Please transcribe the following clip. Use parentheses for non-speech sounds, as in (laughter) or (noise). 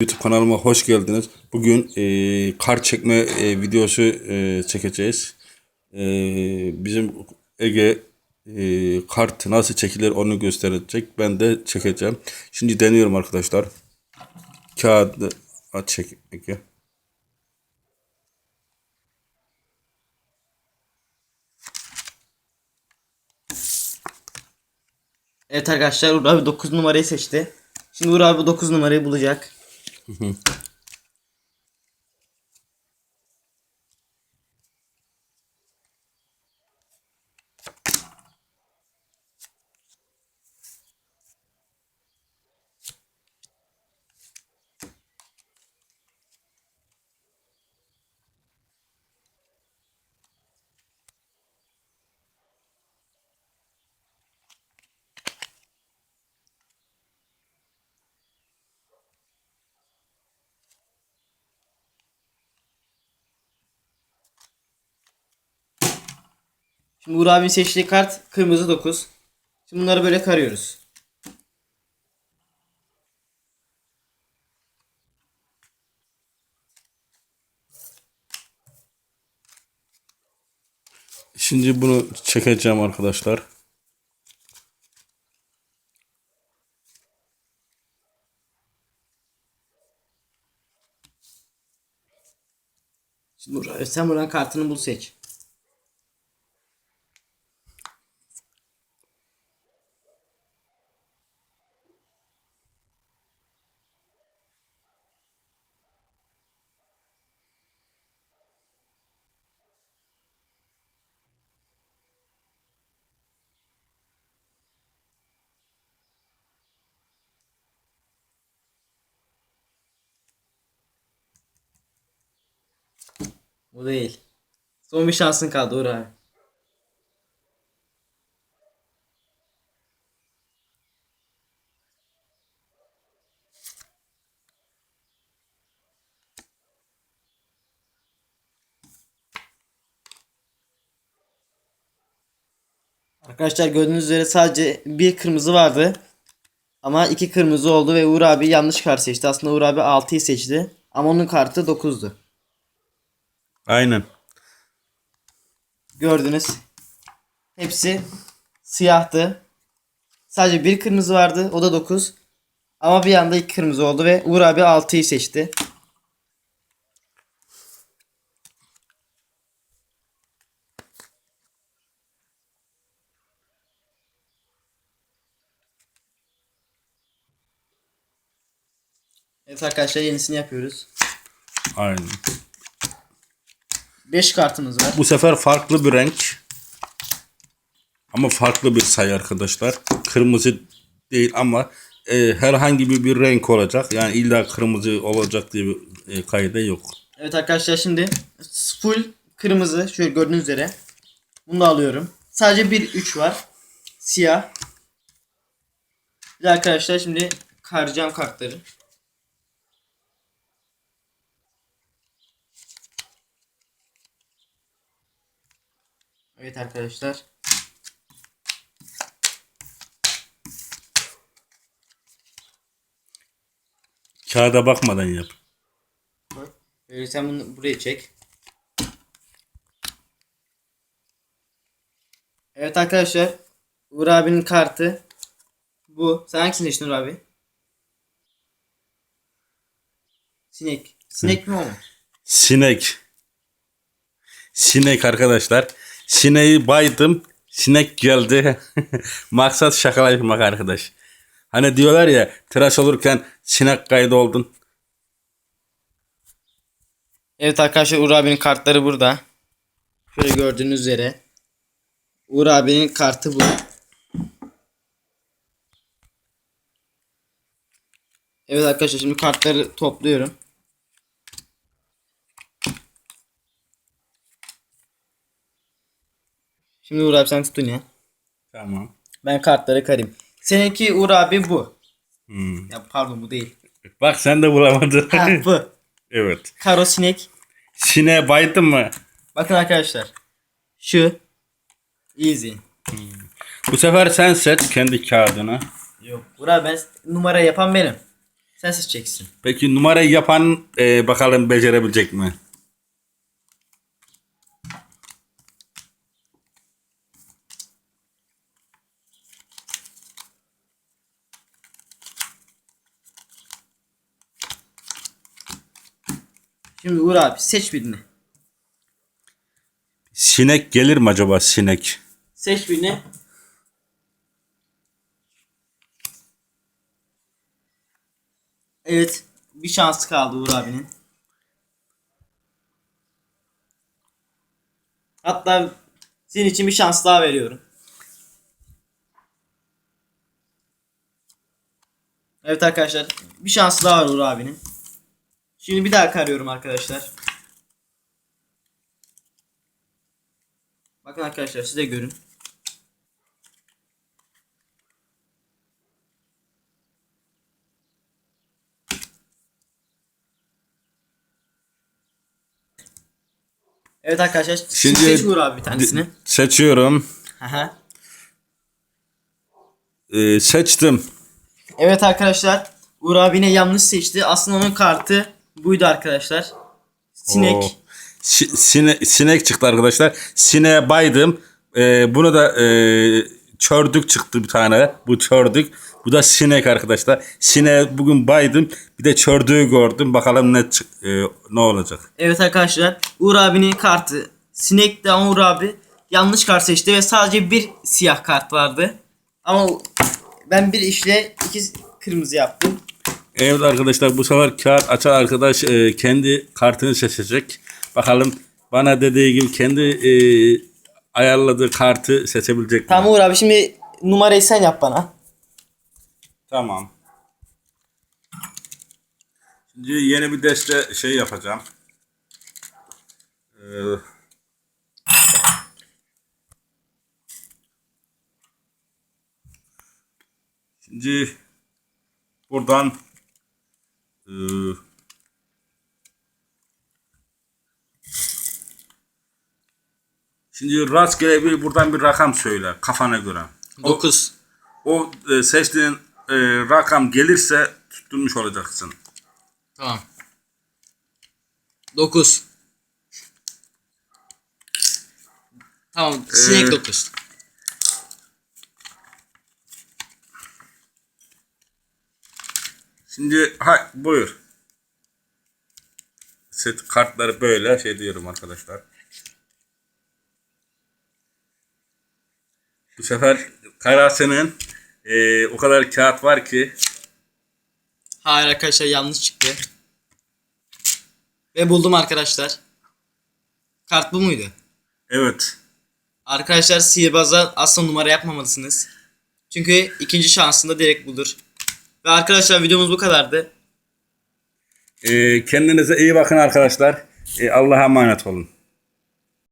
YouTube kanalıma hoş geldiniz. Bugün e, kart çekme e, videosu e, çekeceğiz. E, bizim Ege e, kart nasıl çekilir onu gösterecek. Ben de çekeceğim. Şimdi deniyorum arkadaşlar. Kağıdı aç çek Ege. Evet arkadaşlar Uğur abi 9 numarayı seçti. Şimdi Uğur abi 9 numarayı bulacak. 嗯 (laughs) 哼 Şimdi Uğur abinin seçtiği kart kırmızı 9. Şimdi bunları böyle karıyoruz. Şimdi bunu çekeceğim arkadaşlar. Şimdi Uğur sen buradan kartını bul seç. Bu değil. Son bir şansın kaldı Uğur abi. Arkadaşlar gördüğünüz üzere sadece bir kırmızı vardı. Ama iki kırmızı oldu ve Uğur abi yanlış kart seçti. Aslında Uğur abi 6'yı seçti. Ama onun kartı 9'du. Aynen. Gördünüz. Hepsi siyahtı. Sadece bir kırmızı vardı. O da 9. Ama bir anda iki kırmızı oldu ve Uğur abi 6'yı seçti. Evet arkadaşlar yenisini yapıyoruz. Aynen. 5 kartımız var. Bu sefer farklı bir renk. Ama farklı bir sayı arkadaşlar. Kırmızı değil ama e, herhangi bir, bir renk olacak. Yani illa kırmızı olacak diye bir e, kayda yok. Evet arkadaşlar şimdi full kırmızı şöyle gördüğünüz üzere. Bunu da alıyorum. Sadece bir 3 var. Siyah. Bir de arkadaşlar şimdi karacağım kartları. Evet arkadaşlar. Kağıda bakmadan yap. Ee, sen bunu buraya çek. Evet arkadaşlar. Uğur abinin kartı bu. Sen hangisini seçtin Uğur abi? Sinek. Sinek mi o mu? Sinek. Sinek arkadaşlar. Sineği baydım. Sinek geldi. (laughs) Maksat şaka yapmak arkadaş. Hani diyorlar ya tıraş olurken sinek kaydı oldun. Evet arkadaşlar Uğur abinin kartları burada. Şöyle gördüğünüz üzere. Uğur abinin kartı bu. Evet arkadaşlar şimdi kartları topluyorum. Şimdi Uğur abi sen tutun ya. Tamam. Ben kartları karayım. Seninki Uğur abi bu. Hmm. Ya pardon bu değil. Bak sen de bulamadın. Ha bu. (laughs) evet. Karo sinek. Sineğe baydın mı? Bakın arkadaşlar. Şu. Easy. Bu sefer sen seç kendi kağıdını. Yok. Uğur abi ben numara yapan benim. Sen seçeceksin. Peki numarayı yapan e, bakalım becerebilecek mi? Şimdi Uğur abi seç birini. Sinek gelir mi acaba sinek? Seç birini. Evet. Bir şansı kaldı Uğur abinin. Hatta senin için bir şans daha veriyorum. Evet arkadaşlar. Bir şans daha var Uğur abinin. Şimdi bir daha karıyorum arkadaşlar. Bakın arkadaşlar siz de görün. Evet arkadaşlar. Şimdi seç Uğur abi bir tanesini. Seçiyorum. Aha. E, seçtim. Evet arkadaşlar. Uğur abi yine yanlış seçti. Aslında onun kartı buydu arkadaşlar. Sinek. Oo. Si- sine- sinek çıktı arkadaşlar. Sineğe baydım. Ee, bunu da e, çördük çıktı bir tane. Bu çördük. Bu da sinek arkadaşlar. Sineğe bugün baydım. Bir de çördüğü gördüm. Bakalım ne çık- e, ne olacak. Evet arkadaşlar. Uğur abinin kartı sinekti ama Uğur abi yanlış kart seçti ve sadece bir siyah kart vardı. Ama ben bir işle iki kırmızı yaptım. Evet arkadaşlar bu sefer kağıt açan arkadaş e, kendi kartını seçecek. Bakalım bana dediği gibi kendi e, ayarladığı kartı seçebilecek mi? Tamam Uğur abi şimdi numarayı sen yap bana. Tamam. Şimdi yeni bir deste şey yapacağım. Ee, şimdi buradan ee, Şimdi rastgele bir buradan bir rakam söyle kafana göre. 9. O e, seçtiğin e, rakam gelirse tutturmuş olacaksın. Tamam. 9. Tamam. Sinek Ee, 9. Şimdi ha buyur. Set kartları böyle şey diyorum arkadaşlar. Bu sefer Karası'nın e, o kadar kağıt var ki Hayır arkadaşlar yanlış çıktı. Ve buldum arkadaşlar. Kart bu muydu? evet Arkadaşlar sihirbazlar asla numara yapmamalısınız. Çünkü ikinci şansında direkt bulur. Ve arkadaşlar videomuz bu kadardı. e, kendinize iyi bakın arkadaşlar. E, Allah'a emanet olun.